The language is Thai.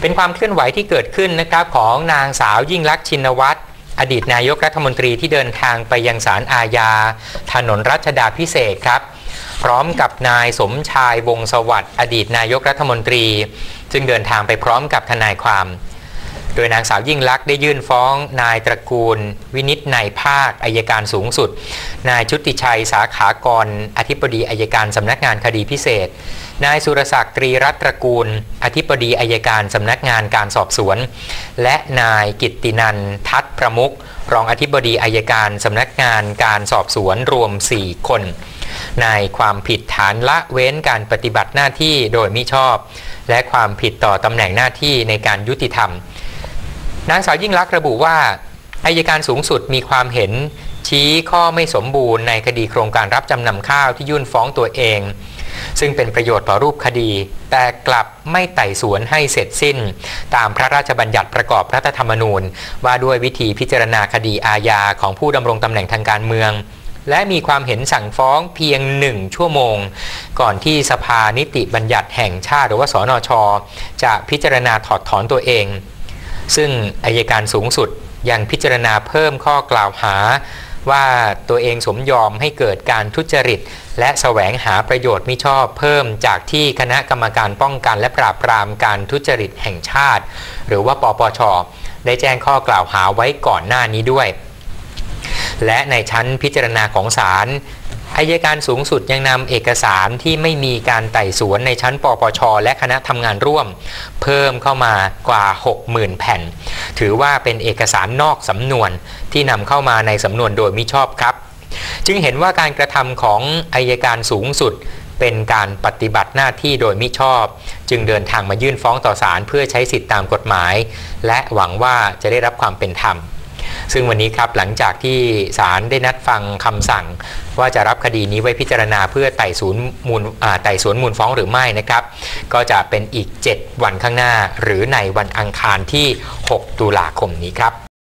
เป็นความเคลื่อนไหวที่เกิดขึ้นนะครับของนางสาวยิ่งลักษณ์ชินวัตรอดีตนายกรัฐมนตรีที่เดินทางไปยังศาลอาญา ถนนรัชดาพิเศษครับ พร้อมกับนายสมชายวงศสวัสดิ์อดีตนายกรัฐมนตรี จึงเดินทางไปพร้อมกับทนายความ โดยนางสาวยิ่งลักษณ์ได้ยื่นฟ้องนายตระกูล วินิจในภาคอายการสูงสุด นายชุติชัยสาขากร อธิบดีอายการสำนักงานคดีพิเศษ นายสุรศักดิ์ตรีรัตน์ตระกูล อธิบดีอายการสำนักงานการสอบสวน และนายกิตตินันทัศน์ประมุขรองอธิบดีอายการสำนักงานการสอบสวนรวม 4 คน ในความผิดฐานละเว้นการปฏิบัติหน้าที่โดยมิชอบ และความผิดต่อตำแหน่งหน้าที่ในการยุติธรรม นางสาวยิ่งลักษณ์ระบุว่าอายการสูงสุดมีความเห็น ชี้ข้อไม่สมบูรณ์ในคดีโครงการรับจำนำข้าวที่ยื่นฟ้องตัวเอง ซึ่งเป็นประโยชน์ต่อรูปคดี แต่กลับไม่ไต่สวนให้เสร็จสิ้น ตามพระราชบัญญัติประกอบรัฐธรรมนูญ ว่าด้วยวิธีพิจารณาคดีอาญาของผู้ดำรงตำแหน่งทางการเมือง และมีความเห็นสั่งฟ้องเพียงหนึ่งชั่วโมง ก่อนที่สภานิติบัญญัติแห่งชาติหรือว่าสนช จะพิจารณาถอดถอนตัวเอง ซึ่งอายการสูงสุดยังพิจารณาเพิ่มข้อกล่าวหา ว่าตัวเองสมยอมให้เกิดการทุจริต และแสวงหาประโยชน์มิชอบเพิ่มจากที่คณะกรรมการป้องกันและปราบปรามการทุจริตแห่งชาติ หรือว่าปปช ได้แจ้งข้อกล่าวหาไว้ก่อนหน้านี้ด้วย และในชั้นพิจารณาของศาล อายการสูงสุดยังนำเอกสารที่ไม่มีการไต่สวนในชั้นปปช และคณะทำงานร่วม เพิ่มเข้ามากว่า 60,000 แผ่น ถือว่าเป็นเอกสารนอกสำนวนที่นำเข้ามาในสำนวนโดยมิชอบครับ จึงเห็นว่าการกระทำของอายการสูงสุดเป็นการปฏิบัติหน้าที่โดยมิชอบ จึงเดินทางมายื่นฟ้องต่อศาลเพื่อใช้สิทธิตามกฎหมาย และหวังว่าจะได้รับความเป็นธรรม ซึ่งวันนี้ครับหลังจากที่ศาลได้นัดฟังคำสั่ง ว่าจะรับคดีนี้ไว้พิจารณาเพื่อไต่สวนมูลไต่สวนมูลฟ้องหรือไม่นะครับ ก็จะเป็นอีก 7 วันข้างหน้า หรือในวันอังคารที่ 6 ตุลาคมนี้ครับ